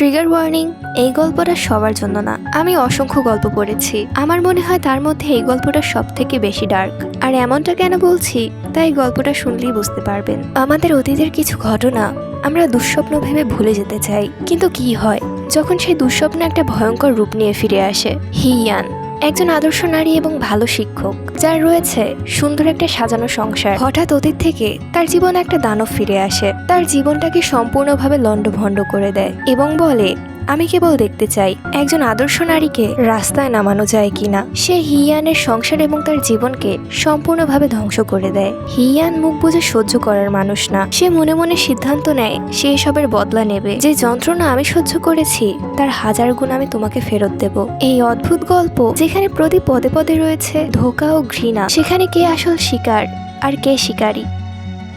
Trigger warning, এই গল্পটা সবার জন্য না। আমি অসংখ্য গল্প পড়েছি। আমার মনে হয় তার মধ্যে এই গল্পটা সব থেকে বেশি ডার্ক আর এমনটা কেন বলছি তাই গল্পটা শুনলেই বুঝতে পারবেন। আমাদের অতীতের কিছু ঘটনা আমরা দুঃস্বপ্ন ভেবে ভুলে যেতে চাই। কিন্তু কি হয়, যখন সেই দুঃস্বপ্ন একটা ভয়ঙ্কর রূপ নিয়ে ফিরে আসে, হিয়ান। একজন আদর্শ নারী এবং ভালো শিক্ষক, যার রয়েছে সুন্দর একটা সাজানো সংসার। হঠাৎ অতীত থেকে তার জীবন একটা দানব ফিরে আসে। তার জীবনটাকে সম্পূর্ণভাবে লণ্ডভণ্ড করে দেয় এবং বলে আমি কেবল দেখতে চাই, একজন আদর্শ নারীকে রাস্তায় নামানো যায় কিনা। সে হিয়ানের সংসার এবং তার জীবনকে সম্পূর্ণভাবে ধ্বংস করে দেয়। হিয়ান মুখ বুঝে সহ্য করার মানুষ না। সে মনে মনে সিদ্ধান্ত নেয়, সে এসবের বদলা নেবে। যে যন্ত্রণা আমি সহ্য করেছি, তার হাজার গুণ আমি তোমাকে ফেরত দেব। এই অদ্ভুত গল্প, যেখানে প্রতি পদে পদে রয়েছে, ধোকা ও ঘৃণা, সেখানে কে আসল শিকার আর কে শিকারী?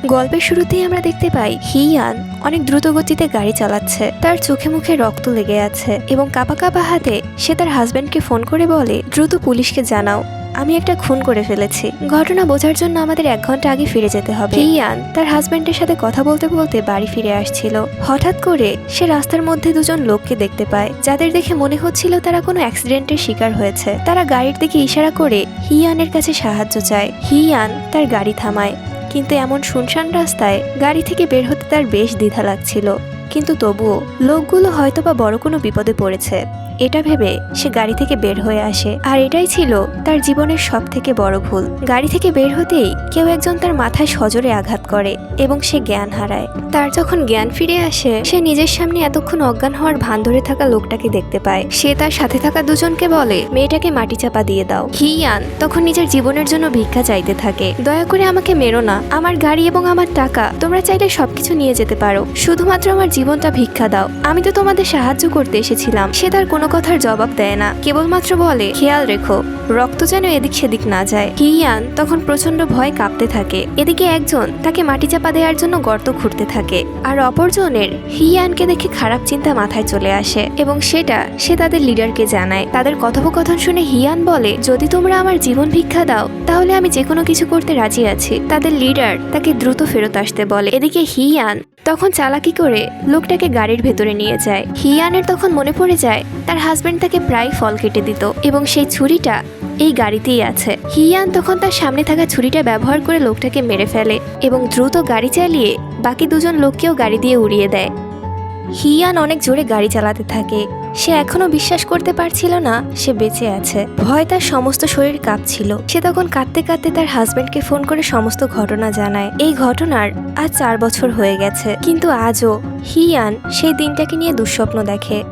গল্পের শুরুতেই আমরা দেখতে পাই, হিয়ান অনেক দ্রুত গতিতে গাড়ি চালাচ্ছে। তার চোখে মুখে রক্ত লেগে আছে এবং কাপা কাপা হাতে সে তার হাজব্যান্ডকে ফোন করে বলে, দ্রুত পুলিশকে জানাও। আমি একটা খুন করে ফেলেছি। ঘটনা বোঝার জন্য আমাদের এক ঘণ্টা আগে ফিরে যেতে হবে। হিয়ান তার হাজব্যান্ডের সাথে কথা বলতে বলতে বাড়ি ফিরে আসছিল। হঠাৎ করে সে রাস্তার মধ্যে দুজন লোককে দেখতে পায়, যাদের দেখে মনে হচ্ছিল তারা কোনো অ্যাক্সিডেন্টের শিকার হয়েছে। তারা গাড়ির দিকে ইশারা করে হিয়ানের কাছে সাহায্য চায়। হিয়ান তার গাড়ি থামায়। কিন্তু এমন শুনশান রাস্তায় গাড়ি থেকে বের হতে তার বেশ দ্বিধা লাগছিল। কিন্তু তবুও লোকগুলো হয়তোবা বড় কোনো বিপদে পড়েছে। এটা ভেবে সে গাড়ি থেকে বের হয়ে আসে। আর এটাই ছিল তার জীবনের সব থেকে বড় ভুল। গাড়ি থেকে বের হতেই কেউ একজন তার মাথায় সজোরে আঘাত করে এবং সে জ্ঞান হারায়। তার যখন জ্ঞান ফিরে আসে, সে নিজের সামনে এতক্ষণ অজ্ঞান হওয়ার ভান ধরে থাকা লোকটাকে দেখতে পায়। সে তার সাথে থাকা দুজনকে বলে, মেয়েটাকে মাটি চাপা দিয়ে দাও। হিয়ান তখন নিজের জীবনের জন্য ভিক্ষা চাইতে থাকে। দয়া করে আমাকে মেরো না। আমার গাড়ি এবং আমার টাকা তোমরা চাইলে সবকিছু নিয়ে যেতে পারো। শুধুমাত্র আমার জীবনটা ভিক্ষা দাও। আমি তো তোমাদের সাহায্য করতে এসেছিলাম। সে তার কোনো কথার জবাব দেয় না। কেবলমাত্র বলে, খেয়াল রেখো, রক্ত যেন এদিক সেদিক না যায়। হিয়ান তখন প্রচণ্ড ভয় কাঁপতে থাকে। এদিকে একজন তাকে মাটি চাপা দেওয়ার জন্য গর্ত খুঁড়তে থাকে, আর অপরজনের হিয়ানকে দেখে খারাপ চিন্তা মাথায় চলে আসে, এবং সেটা সে তাদের লিডারকে জানায়। তাদের কথোপকথন শুনে হিয়ান বলে, যদি তোমরা আমার জীবন ভিক্ষা দাও, তাহলে আমি যে কোনো কিছু করতে রাজি আছি। তাদের লিডার তাকে দ্রুত ফেরত আসতে বলে। এদিকে হিয়ান তখন চালাকি করে লোকটাকে গাড়ির ভেতরে নিয়ে যায়। হিয়ানের তখন মনে পড়ে যায়, তার হাজবেন্ড তাকে প্রায় ফল কেটে দিত এবং সেই ছুরিটা এই গাড়িতেই আছে। হিয়ান তখন তার সামনে থাকা ছুরিটা ব্যবহার করে লোকটাকে মেরে ফেলে এবং দ্রুত গাড়ি চালিয়ে বাকি দুজন লোককেও গাড়ি দিয়ে উড়িয়ে দেয়। হিয়ান অনেক জোরে গাড়ি চালাতে থাকে। সে এখনও বিশ্বাস করতে পারছিল না সে বেঁচে আছে। ভয় তার সমস্ত শরীর কাঁপছিল। সে তখন কাঁদতে কাঁদতে তার হাজবেন্ডকে ফোন করে সমস্ত ঘটনা জানায়। এই ঘটনার আজ চার বছর হয়ে গেছে। কিন্তু আজও হিয়ান সেই দিনটাকে নিয়ে দুঃস্বপ্ন দেখে।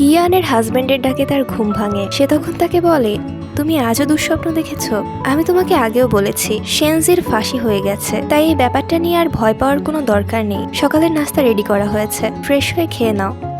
হিয়ানের হাজব্যান্ডের ডাকে তার ঘুম ভাঙে। সে তখন তাকে বলে, তুমি আজও দুঃস্বপ্ন দেখেছ? আমি তোমাকে আগেও বলেছি সেনজির ফাঁসি হয়ে গেছে। তাই এই ব্যাপারটা নিয়ে আর ভয় পাওয়ার কোনো দরকার নেই। সকালের নাস্তা রেডি করা হয়েছে। ফ্রেশ হয়ে খেয়ে নাও।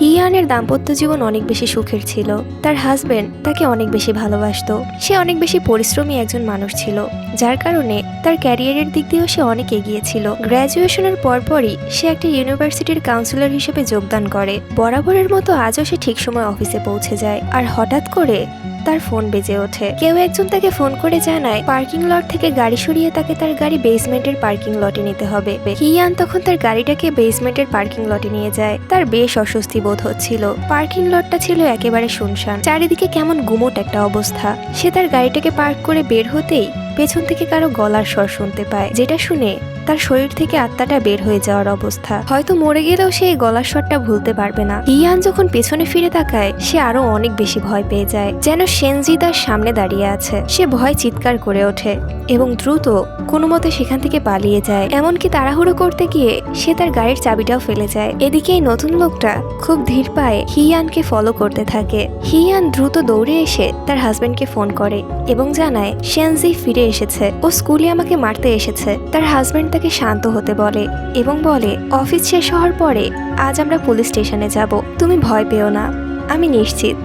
হিয়ানের দাম্পত্য জীবন অনেক বেশি সুখের ছিল। তার হাজব্যান্ড তাকে অনেক বেশি ভালোবাসত। সে অনেক বেশি পরিশ্রমী একজন মানুষ ছিল। যার কারণে তার ক্যারিয়ারের দিক দিয়েও সে অনেক এগিয়েছিল গ্র্যাজুয়েশনের পরপরই সে একটা ইউনিভার্সিটির কাউন্সিলর হিসেবে যোগদান করে। বরাবরের মতো আজও সে ঠিক সময় অফিসে পৌঁছে যায়। আর হঠাৎ করে তার ফোন বেজে ওঠে। কেউ একজন তাকে ফোন করে জানায়, পার্কিং লট থেকে গাড়ি সরিয়ে তাকে তার গাড়ি বেসমেন্টের পার্কিং লটে নিতে হবে। হিয়ান তখন তার গাড়িটাকে বেসমেন্টের পার্কিং লটে নিয়ে যায়। তার বেশ অস্বস্তি বোধ হচ্ছিল। পার্কিং লটটা ছিল একেবারে শুনশান। চারিদিকে কেমন গুমোট একটা অবস্থা। সে তার গাড়িটাকে পার্ক করে বের হতেই পেছন থেকে কারও গলার স্বর শুনতে পায়, যেটা শুনে তার শরীর থেকে আত্মাটা বের হয়ে যাওয়ার অবস্থা। হয়তো মরে গেলেও সে এই গলার স্বরটা ভুলতে পারবে না। ইয়ান যখন পেছনে ফিরে তাকায়, সে আরও অনেক বেশি ভয় পেয়ে যায়। যেন সেনজি তার সামনে দাঁড়িয়ে আছে। সে ভয় চিৎকার করে ওঠে। এবং দ্রুত কোনো মতে সেখান থেকে পালিয়ে যায়। এমনকি তাড়াহুড়ো করতে গিয়ে সে তার গাড়ির চাবিটাও ফেলে যায়। এদিকে এই নতুন লোকটা খুব ধীর পায়ে হিয়ানকে ফলো করতে থাকে। হিয়ান দ্রুত দৌড়ে এসে তার হাজবেন্ডকে ফোন করে এবং জানায় সেনজি ফিরে এসেছে। ও স্কুলে আমাকে মারতে এসেছে। তার হাজবেন্ড তাকে শান্ত হতে বলে এবং বলে, অফিস শেষ হওয়ার পরে আজ আমরা পুলিশ স্টেশনে যাব। তুমি ভয় পেও না। আমি নিশ্চিত।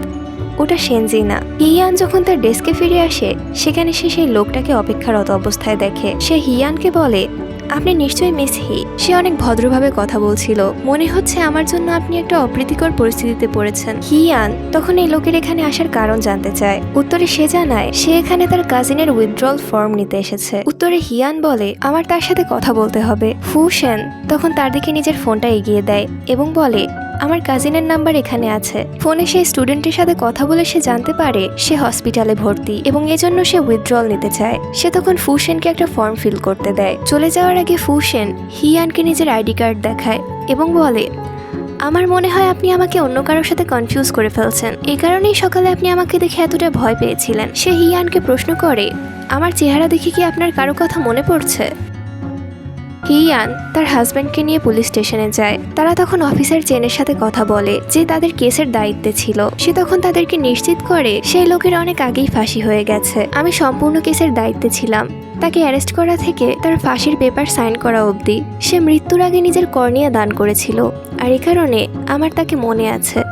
ওটা সেনজি না। হিয়ান যখন তার ডেস্কে ফিরে আসে, সেখানে সে সেই লোকটাকে অপেক্ষারত অবস্থায় দেখে। সে হিয়ানকে বলে, আপনি নিশ্চয়ই মিস হি। সে অনেক ভদ্রভাবে কথা বলছিল। মনে হচ্ছে আমার জন্য আপনি একটা অপ্রীতিকর পরিস্থিতিতে পড়েছেন। হিয়ান তখন এই লোকের এখানে আসার কারণ জানতে চায়। উত্তরে সে জানায়, সে এখানে তার কাজিনের উইথড্রল ফর্ম নিতে এসেছে। উত্তরে হিয়ান বলে, আমার তার সাথে কথা বলতে হবে। ফু সেন তখন তার দিকে নিজের ফোনটা এগিয়ে দেয় এবং বলে আমার কাজিনের নাম্বার এখানে আছে। ফোনে সেই স্টুডেন্টের সাথে কথা বলে সে জানতে পারে সে হসপিটালে ভর্তি এবং এজন্য সে উইথড্রল নিতে চায়। সে তখন ফুসেনকে একটা ফর্ম ফিল করতে দেয়। চলে যাওয়ার আগে ফুসেন হিয়ানকে নিজের আইডি কার্ড দেখায় এবং বলে, আমার মনে হয় আপনি আমাকে অন্য কারোর সাথে কনফিউজ করে ফেলছেন। এই কারণেই সকালে আপনি আমাকে দেখে এতটা ভয় পেয়েছিলেন। সে হিয়ানকে প্রশ্ন করে, আমার চেহারা দেখে কি আপনার কারও কথা মনে পড়ছে? হিয়ান তার হাজব্যান্ডকে নিয়ে পুলিশ স্টেশনে যায়। তারা তখন অফিসার চেনের সাথে কথা বলে যে তাদের কেসের দায়িত্বে ছিল। সে তখন তাদেরকে নিশ্চিত করে সেই লোকের অনেক আগেই ফাঁসি হয়ে গেছে। আমি সম্পূর্ণ কেসের দায়িত্বে ছিলাম। তাকে অ্যারেস্ট করা থেকে তার ফাঁসির পেপার সাইন করা অবধি সে মৃত্যুর আগে নিজের কর্নিয়া দান করেছিল। আর এ কারণে আমার তাকে মনে আছে।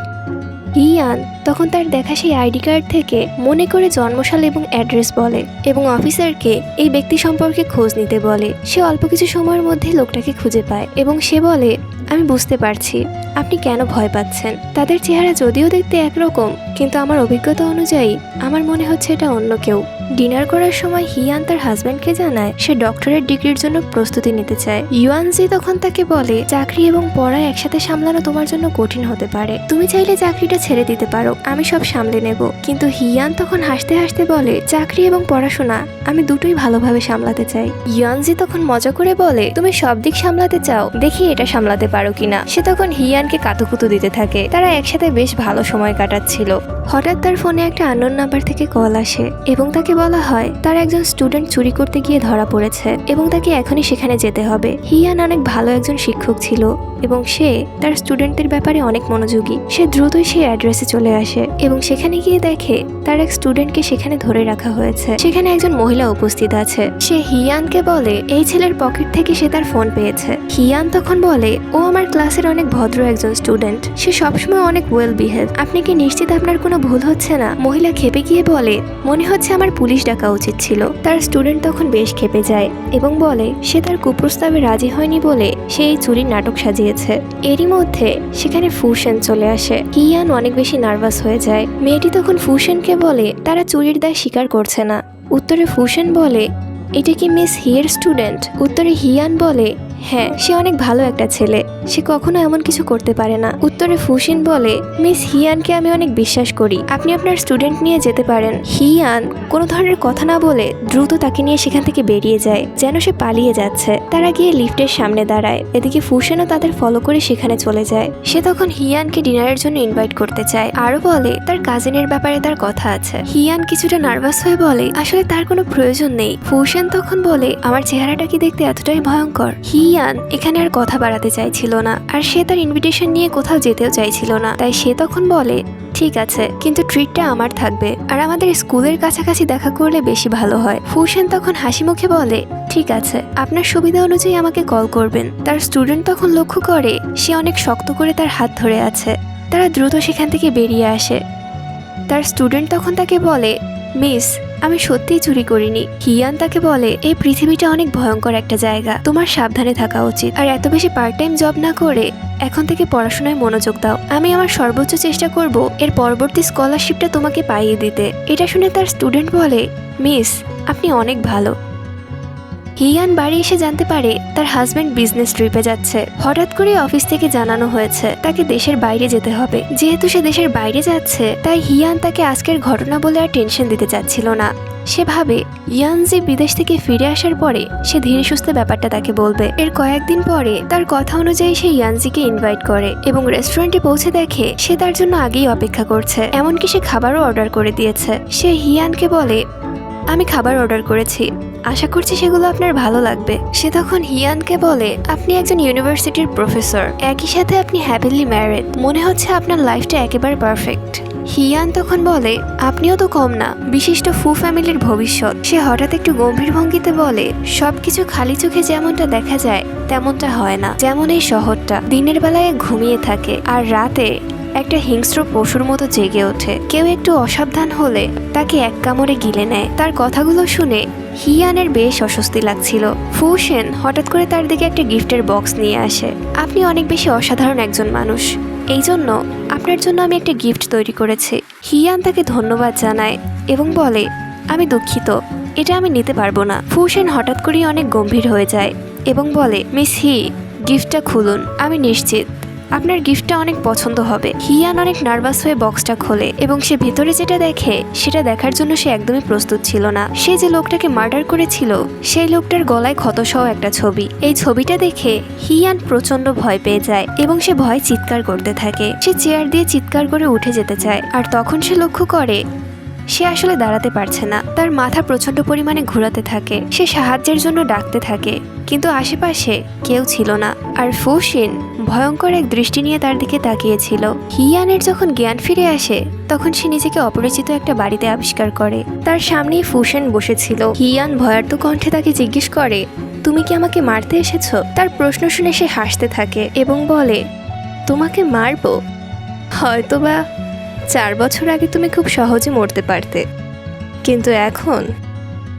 হিয়ান তখন তার দেখা সেই আইডি কার্ড থেকে মনে করে জন্মশাল এবং অ্যাড্রেস বলে এবং অফিসারকে এই ব্যক্তি সম্পর্কে খোঁজ নিতে বলে। সে অল্প কিছু সময়ের মধ্যে লোকটাকে খুঁজে পায় এবং সে বলে, আমি বুঝতে পারছি। আপনি কেন ভয় পাচ্ছেন? তাদের চেহারা যদিও দেখতে একরকম, কিন্তু আমার অভিজ্ঞতা অনুযায়ী আমার মনে হচ্ছে এটা অন্য কেউ। ডিনার করার সময় হিয়ান তার হাজব্যান্ডকে জানায়, সে ডক্টরেট ডিগ্রির জন্য প্রস্তুতি নিতে চায়। ইউয়ানজি তখন তাকে বলে, চাকরি এবং পড়া একসাথে সামলানো তোমার জন্য কঠিন হতে পারে। তুমি চাইলে চাকরিটা ছেড়ে দিতে পারো, আমি সব সামলে নেব। কিন্তু হিয়ান তখন হাসতে হাসতে বলে, চাকরি এবং পড়াশোনা, আমি দুটোই ভালোভাবে সামলাতে চাই। ইয়ানজি তখন মজা করে বলে, তুমি সব দিক সামলাতে চাও, দেখি এটা সামলাতে পারো কিনা? সে তখন হিয়ানকে কাতুকুতু দিতে থাকে। তারা একসাথে বেশ ভালো সময় কাটাচ্ছিল। হঠাৎ তার ফোনে একটা আননোন নাম্বার থেকে কল আসে এবং তাকে বলা হয় তার একজন স্টুডেন্ট চুরি করতে গিয়ে ধরা পড়েছে এবং তাকে এখনই সেখানে যেতে হবে। হিয়ান অনেক ভালো একজন শিক্ষক ছিল এবং সে তার স্টুডেন্টদের ব্যাপারে অনেক মনোযোগী। সে দ্রুতই সেই অ্যাড্রেসে চলে আসে এবং সেখানে গিয়ে দেখে তার এক স্টুডেন্টকে সেখানে ধরে রাখা হয়েছে। সেখানে একজন মহিলা উপস্থিত আছে। সে হিয়ানকে বলে, এই ছেলের পকেট থেকে সে তার ফোন পেয়েছে। হিয়ান তখন বলে, ও আমার ক্লাসের অনেক ভদ্র একজন স্টুডেন্ট। সে সবসময় অনেক ওয়েল বিহেভ আপনি কি নিশ্চিত আপনার কোনো ভুল হচ্ছে না। মহিলা খেপে গিয়ে বলে, মনে হচ্ছে আমার পুলিশ ডাকা উচিত ছিল। তার স্টুডেন্ট তখন বেশ খেপে যায় এবং বলে, সে তার কুপ্রস্তাবে রাজি হয়নি বলে সে এই চুরির নাটক সাজিয়েছে। এরই মধ্যে সেখানে ফুসেন চলে আসে। হিয়ান অনেক বেশি নার্ভাস হয়ে যায়। মেয়েটি তখন ফুসেনকে বলে, তারা চুরির দায় স্বীকার করছে না। উত্তরে ফুসেন বলে, এটা কি মিস হিয়ের স্টুডেন্ট? উত্তরে হিয়ান বলে হ্যাঁ সে অনেক ভালো একটা ছেলে। সে কখনো এমন কিছু করতে পারে না। উত্তরে ফুসিন বলে, মিস হিয়ানকে আমি অনেক বিশ্বাস করি। আপনি আপনার স্টুডেন্ট নিয়ে যেতে পারেন। হিয়ান কোনো ধরনের কথা না বলে দ্রুত তাকে নিয়ে সেখান থেকে বেরিয়ে যায়, যেন সে পালিয়ে যাচ্ছে। তারা গিয়ে লিফটের সামনে দাঁড়ায়। এদিকে ফুসেনও তাদের ফলো করে সেখানে চলে যায়। সে তখন হিয়ানকে ডিনারের জন্য ইনভাইট করতে চায় আরও বলে, তার কাজিনের ব্যাপারে তার কথা আছে। হিয়ান কিছুটা নার্ভাস হয়ে বলে, আসলে তার কোনো প্রয়োজন নেই। ফুসেন তখন বলে, আমার চেহারাটা কি দেখতে এতটাই ভয়ঙ্কর? হিয়ান এখানে আর কথা বাড়াতে চাইছিল না, আর সে তার ইনভিটেশন নিয়ে কোথাও যেতেও চাইছিল না। তাই সে তখন বলে, ঠিক আছে, কিন্তু ট্রিটটা আমার থাকবে, আর আমাদের স্কুলের কাছাকাছি দেখা করলে বেশি ভালো হয়। ফুসেন তখন হাসি মুখে বলে, ঠিক আছে, আপনার সুবিধা অনুযায়ী আমাকে কল করবেন। তার স্টুডেন্ট তখন লক্ষ্য করে, সে অনেক শক্ত করে তার হাত ধরে আছে। তারা দ্রুত সেখান থেকে বেরিয়ে আসে। তার স্টুডেন্ট তখন তাকে বলে, মিস আমি সত্যিই চুরি করিনি। হিয়ান তাকে বলে, এই পৃথিবীটা অনেক ভয়ঙ্কর একটা জায়গা। তোমার সাবধানে থাকা উচিত। আর এত বেশি পার্ট টাইম জব না করে এখন থেকে পড়াশোনায় মনোযোগ দাও। আমি আমার সর্বোচ্চ চেষ্টা করব এর পরবর্তী স্কলারশিপটা তোমাকে পাইয়ে দিতে। এটা শুনে তার স্টুডেন্ট বলে, মিস, আপনি অনেক ভালো। হিয়ান বাড়ি এসে জানতে পারে তার হাজবেন্ড বিজনেস ট্রিপে যাচ্ছে। হঠাৎ করে অফিস থেকে জানানো হয়েছে, তাকে দেশের বাইরে যেতে হবে। যেহেতু সে দেশের বাইরে যাচ্ছে, তাই হিয়ান তাকে আজকের ঘটনা বলে আর টেনশন দিতে চাচ্ছিল না। সে ভাবে ইয়ানজি বিদেশ থেকে ফিরে আসার পরে সে ধীরে সুস্থে ব্যাপারটা তাকে বলবে। এর কয়েকদিন পরে তার কথা অনুযায়ী সে ইয়ানজিকে ইনভাইট করে এবং রেস্টুরেন্টে পৌঁছে দেখে সে তার জন্য আগেই অপেক্ষা করছে। এমনকি সে খাবারও অর্ডার করে দিয়েছে। সে হিয়ানকে বলে আমি খাবার অর্ডার করেছি। আশা করছি সেগুলো আপনার ভালো লাগবে। সে তখন হিয়ানকে বলে, আপনি একজন ইউনিভার্সিটির প্রফেসর। একই সাথে আপনি হ্যাপিলি ম্যারেড। মনে হচ্ছে আপনার লাইফটা একেবারে পারফেক্ট। হিয়ান তখন বলে, আপনিও তো কম না। বিশিষ্ট ফু ফ্যামিলির ভবিষ্যৎ। সে হঠাৎ একটু গম্ভীর ভঙ্গিতে বলে, সবকিছু খালি চোখে যেমনটা দেখা যায়, তেমনটা হয় না। যেমন এই শহরটা। দিনের বেলায় ঘুমিয়ে থাকে। আর রাতে একটা হিংস্র পশুর মতো জেগে ওঠে। কেউ একটু অসাবধান হলে তাকে এক কামড়ে গিলে নেয়। তার কথাগুলো শুনে হিয়ানের বেশ অস্বস্তি লাগছিল। ফুসেন হঠাৎ করে তার দিকে একটা গিফটের বক্স নিয়ে আসে। আপনি অনেক বেশি অসাধারণ একজন মানুষ। এই জন্য আপনার জন্য আমি একটা গিফট তৈরি করেছি। হিয়ান তাকে ধন্যবাদ জানায় এবং বলে, আমি দুঃখিত, এটা আমি নিতে পারব না। ফুসেন হঠাৎ করেই অনেক গম্ভীর হয়ে যায় এবং বলে, মিস হি, গিফটটা খুলুন, আমি নিশ্চিত। আপনার গিফটটা অনেক পছন্দ হবে। হিয়ান অনেক নার্ভাস হয়ে বক্সটা খোলে এবং সে ভেতরে যেটা দেখে, সেটা দেখার জন্য সে একদমই প্রস্তুত ছিল না। সে যে লোকটাকে মার্ডার করেছিল, সেই লোকটার গলায় ক্ষতসহ একটা ছবি। এই ছবিটা দেখে হিয়ান প্রচণ্ড ভয় পেয়ে যায় এবং সে ভয় চিৎকার করতে থাকে। সে চেয়ার দিয়ে চিৎকার করে উঠে যেতে চায়। আর তখন সে লক্ষ্য করে সে আসলে দাঁড়াতে পারছে না। তার মাথা প্রচণ্ড পরিমাণে ঘোরাতে থাকে। সে সাহায্যের জন্য ডাকতে থাকে। কিন্তু আশেপাশে কেউ ছিল না। আর ফুসিন ভয়ঙ্কর এক দৃষ্টি নিয়ে তার দিকে তাকিয়েছিল। হিয়ানের যখন জ্ঞান ফিরে আসে, তখন সে নিজেকে অপরিচিত একটা বাড়িতে আবিষ্কার করে। তার সামনেই ফুসেন বসেছিল। হিয়ান ভয়ার্থ কণ্ঠে তাকে জিজ্ঞেস করে, তুমি কি আমাকে মারতে এসেছ? তার প্রশ্ন শুনে সে হাসতে থাকে এবং বলে, তোমাকে মারবো? হয়তোবা চার বছর আগে তুমি খুব সহজে মরতে পারতে। কিন্তু এখন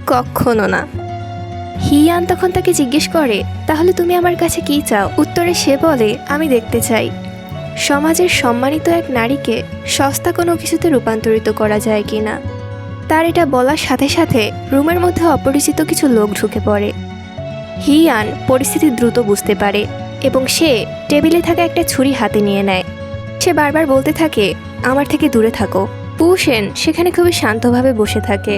কখনো না। হিয়ান তখন তাকে জিজ্ঞেস করে, তাহলে তুমি আমার কাছে কি চাও? উত্তরে সে বলে, আমি দেখতে চাই। সমাজের সম্মানিত এক নারীকে সস্তা কোনো কিছুতে রূপান্তরিত করা যায় কি না, তার এটা বলার সাথে সাথে রুমের মধ্যে অপরিচিত কিছু লোক ঢুকে পড়ে। হিয়ান পরিস্থিতি দ্রুত বুঝতে পারে এবং সে টেবিলে থাকা একটা ছুরি হাতে নিয়ে নেয়। সে বারবার বলতে থাকে, আমার থেকে দূরে থাকো। পুশেন সেখানে খুবই শান্তভাবে বসে থাকে।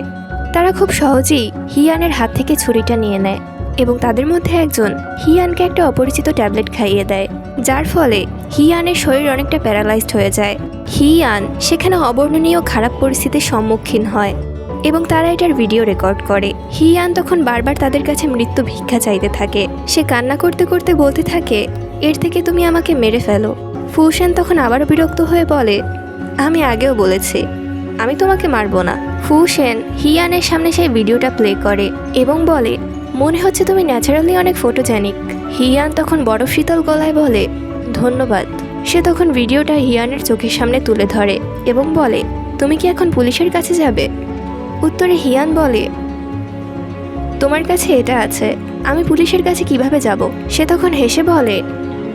তারা খুব সহজেই হিয়ানের হাত থেকে ছুরিটা নিয়ে নেয় এবং তাদের মধ্যে একজন হিয়ানকে একটা অপরিচিত ট্যাবলেট খাইয়ে দেয়, যার ফলে হিয়ানের শরীর অনেকটা প্যারালাইজড হয়ে যায়। হিয়ান সেখানে অবর্ণনীয় খারাপ পরিস্থিতির সম্মুখীন হয় এবং তারা এটার ভিডিও রেকর্ড করে। হিয়ান তখন বারবার তাদের কাছে মৃত্যু ভিক্ষা চাইতে থাকে। সে কান্না করতে করতে বলতে থাকে, এর থেকে তুমি আমাকে মেরে ফেলো। ফুসেন তখন আবারও বিরক্ত হয়ে বলে, আমি আগেও বলেছি, আমি তোমাকে মারবো না। ফুসেন হিয়ানের সামনে সেই ভিডিওটা প্লে করে এবং বলে, মনে হচ্ছে তুমি ন্যাচারালি অনেক ফটোজেনিক হিয়ান তখন বরফ শীতল গলায় বলে, ধন্যবাদ। সে তখন ভিডিওটা হিয়ানের চোখের সামনে তুলে ধরে এবং বলে, তুমি কি এখন পুলিশের কাছে যাবে? উত্তরে হিয়ান বলে, তোমার কাছে এটা আছে, আমি পুলিশের কাছে কীভাবে যাব? সে তখন হেসে বলে,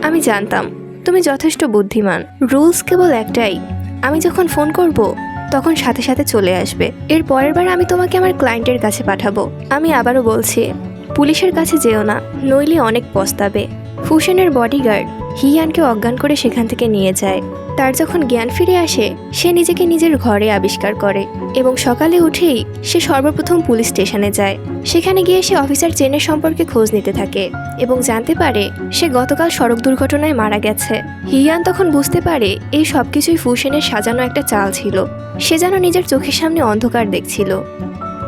আমি জানতাম। তুমি যথেষ্ট বুদ্ধিমান। রুলস কেবল একটাই। আমি যখন ফোন করব, তখন সাথে সাথে চলে আসবে। এর পরের বার আমি তোমাকে আমার ক্লায়েন্টের কাছে পাঠাবো। আমি আবারও বলছি, পুলিশের কাছে যেও না, নইলে অনেক পস্তাবে। ফুসেনের বডিগার্ড হিয়ানকে অজ্ঞান করে সেখান থেকে নিয়ে যায়। তার যখন জ্ঞান ফিরে আসে, সে নিজেকে নিজের ঘরে আবিষ্কার করে এবং সকালে উঠেই সে সর্বপ্রথম পুলিশ স্টেশনে যায়। সেখানে গিয়ে সে অফিসার চেনের সম্পর্কে খোঁজ নিতে থাকে এবং জানতে পারে সে গতকাল সড়ক দুর্ঘটনায় মারা গেছে। হিয়ান তখন বুঝতে পারে এই সব কিছুই ফুসেনের সাজানো একটা চাল ছিল। সে যেন নিজের চোখের সামনে অন্ধকার দেখছিল।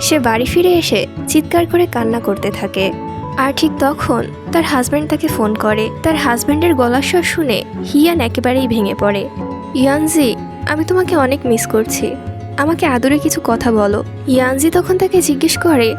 সে বাড়ি ফিরে এসে চিৎকার করে কান্না করতে থাকে। আর ঠিক তখন তার হাজব্যান্ড তাকে ফোন করে। তার হাজব্যান্ডের গলার স্বর শুনে হিয়ান একেবারেই ভেঙে পড়ে। ইয়ানজি, আমি তোমাকে অনেক মিস করছি। আমাকে আদরে কিছু কথা বলো। ইয়ানজি তখন তাকে জিজ্ঞেস করে,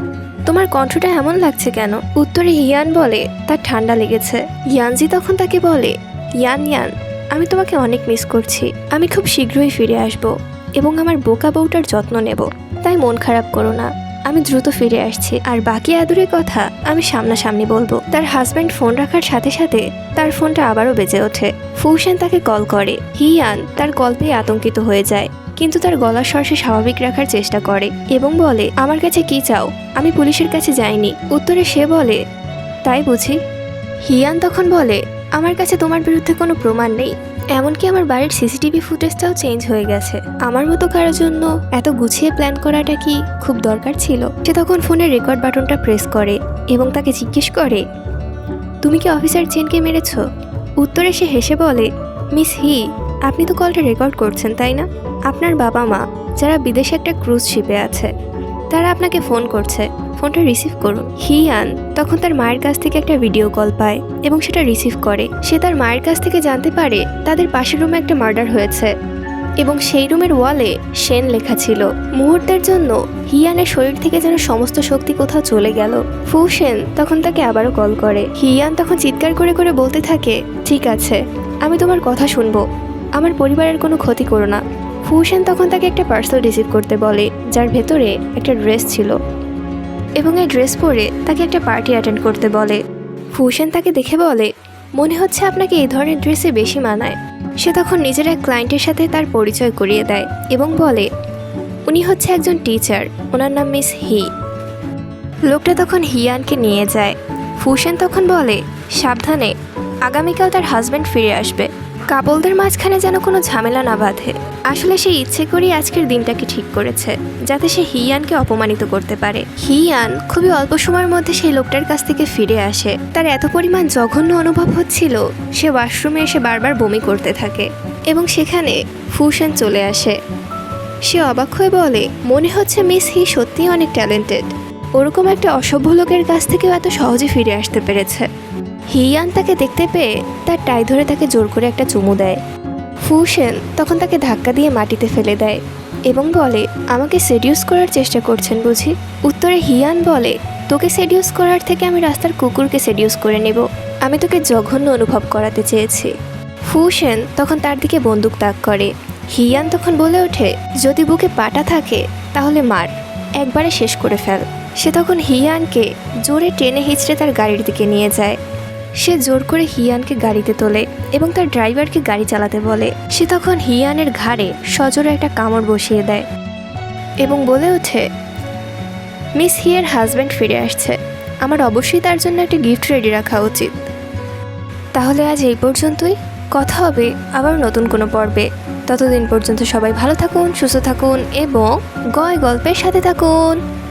তোমার কণ্ঠটা এমন লাগছে কেন? উত্তরে হিয়ান বলে, তার ঠান্ডা লেগেছে। ইয়ানজি তখন তাকে বলে, ইয়ান ইয়ান, আমি তোমাকে অনেক মিস করছি। আমি খুব শীঘ্রই ফিরে আসব এবং আমার বোকা বউটার যত্ন নেব। তাই মন খারাপ করো না। আমি দ্রুত ফিরে আসছি, আর বাকি আদুরের কথা আমি সামনাসামনি বলব। তার হাজব্যান্ড ফোন রাখার সাথে সাথে তার ফোনটা আবারও বেজে ওঠে। ফুসেন তাকে কল করে। হিয়ান তার কল পেয়ে আতঙ্কিত হয়ে যায়, কিন্তু তার গলার স্বর স্বাভাবিক রাখার চেষ্টা করে এবং বলে, আমার কাছে কি চাও? আমি পুলিশের কাছে যাইনি। উত্তরে সে বলে, তাই বুঝি। হিয়ান তখন বলে, আমার কাছে তোমার বিরুদ্ধে কোনো প্রমাণ নেই। এমনকি আমার বাড়ির সিসিটিভি ফুটেজটাও চেঞ্জ হয়ে গেছে। আমার মতো কারোর জন্য এত গুছিয়ে প্ল্যান করাটা কি খুব দরকার ছিল? সে তখন ফোনের রেকর্ড বাটনটা প্রেস করে এবং তাকে জিজ্ঞেস করে, তুমি কি অফিসার চেনকে মেরেছ? উত্তরে সে হেসে বলে, মিস হি, আপনি তো কলটা রেকর্ড করছেন, তাই না? আপনার বাবা মা, যারা বিদেশে একটা ক্রুজ শিপে আছে, তারা আপনাকে ফোন করছে। ফোনটা রিসিভ করুন। হিয়ান তখন তার মায়ের কাছ থেকে একটা ভিডিও কল পায় এবং সেটা রিসিভ করে। সে তার মায়ের কাছ থেকে জানতে পারে তাদের পাশের রুমে একটা মার্ডার হয়েছে এবং সেই রুমের ওয়ালে সেন লেখা ছিল। মুহূর্তের জন্য হিয়ানের শরীর থেকে যেন সমস্ত শক্তি কোথাও চলে গেল। ফু সেন তখন তাকে আবারও কল করে। হিয়ান তখন চিৎকার করে করে বলতে থাকে, ঠিক আছে, আমি তোমার কথা শুনব। আমার পরিবারের কোনো ক্ষতি করো না। ফুসেন তখন তাকে একটা পার্সেল রিসিভ করতে বলে, যার ভেতরে একটা ড্রেস ছিল। এবং এই ড্রেস পরে তাকে একটা পার্টি অ্যাটেন্ড করতে বলে। ফুসেন তাকে দেখে বলে, মনে হচ্ছে আপনাকে এই ধরনের ড্রেসে বেশি মানায়। সে তখন নিজের এক ক্লায়েন্টের সাথে তার পরিচয় করিয়ে দেয় এবং বলে, উনি হচ্ছে একজন টিচার, ওনার নাম মিস হি। লোকটা তখন হিয়ানকে নিয়ে যায়। ফুসেন তখন বলে, সাবধানে, আগামীকাল তার হাজব্যান্ড ফিরে আসবে। কাপলদের মাঝখানে যেন কোনো ঝামেলা না বাঁধে। আসলে সে ইচ্ছে করেই আজকের দিনটাকে ঠিক করেছে, যাতে সে হিয়ানকে অপমানিত করতে পারে। হিয়ান খুবই অল্প সময়ের মধ্যে সেই লোকটার কাছ থেকে ফিরে আসে। তার এত পরিমাণ জঘন্য অনুভব হচ্ছিল, সে ওয়াশরুমে এসে বারবার বমি করতে থাকে এবং সেখানে ফুসেন চলে আসে। সে অবাক হয়ে বলে, মনে হচ্ছে মিস হি সত্যিই অনেক ট্যালেন্টেড। ওরকম একটা অসভ্য লোকের কাছ থেকেও এত সহজে ফিরে আসতে পেরেছে। হিয়ান তাকে দেখতে পেয়ে তার টাই ধরে তাকে জোর করে একটা চুমু দেয়। ফুসেন তখন তাকে ধাক্কা দিয়ে মাটিতে ফেলে দেয় এবং বলে, আমাকে সেডিউস করার চেষ্টা করছেন বুঝি? উত্তরে হিয়ান বলে, তোকে সেডিউস করার থেকে আমি রাস্তার কুকুরকে সেডিউস করে নেব। আমি তোকে জঘন্য অনুভব করাতে চেয়েছি। ফুসেন তখন তার দিকে বন্দুক তাক করে। হিয়ান তখন বলে ওঠে, যদি বুকে পাটা থাকে, তাহলে মার। একবারে শেষ করে ফেল। সে তখন হিয়ানকে জোরে টেনে হিচড়ে তার গাড়ির দিকে নিয়ে যায়। সে জোর করে হিয়ানকে গাড়িতে তোলে এবং তার ড্রাইভারকে গাড়ি চালাতে বলে। সে তখন হিয়ানের ঘাড়ে সজোরে একটা কামড় বসিয়ে দেয় এবং বলে ওঠে, মিস হিয়ের হাজব্যান্ড ফিরে আসছে। আমার অবশ্যই তার জন্য একটা গিফট রেডি রাখা উচিত। তাহলে আজ এই পর্যন্তই। কথা হবে আবার নতুন কোনো পর্বে। ততদিন পর্যন্ত সবাই ভালো থাকুন, সুস্থ থাকুন এবং গয় গল্পের সাথে থাকুন।